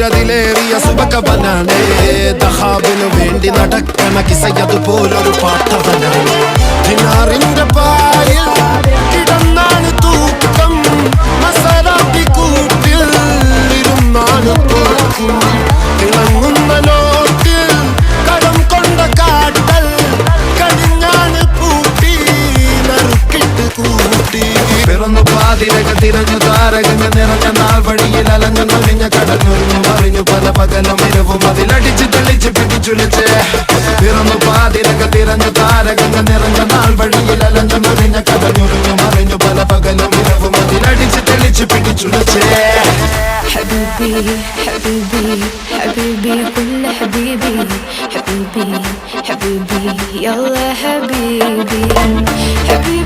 സൂര്യതിലേറിയ സുബകവനാണ് വേണ്ടി നടക്കണ കിസയതുപോലൊരു പാട്ടവനാണ്. കിടന്നാണ് കൊണ്ട കാട്ടൽ പിറന്നു പാതിരക തിരഞ്ഞു താരകങ്ങ നിറഞ്ഞ നാൾ വഴിയിൽ അലഞ്ഞു നിഞ്ഞ കടഞ്ഞൊരിഞ്ഞു മറിഞ്ഞു പല പകലും ഇരവും അതിലടിച്ച് തെളിച്ച് പിടിച്ചുലിച്ച് പിറന്നു പാതിരക തിരഞ്ഞു താരകങ്ങ നിറഞ്ഞ നാൾ വഴിയിൽ അലഞ്ഞു നൊലിഞ്ഞ കടഞ്ഞൊരിഞ്ഞു മറിഞ്ഞു പല പകലും ഇരവും അതിലടിച്ച് തെളിച്ച് പിടിച്ചുലിച്ച് حبيبي حبيبي حبيبي كل حبيبي حبيبي حبيبي يلا حبيبي حبيبي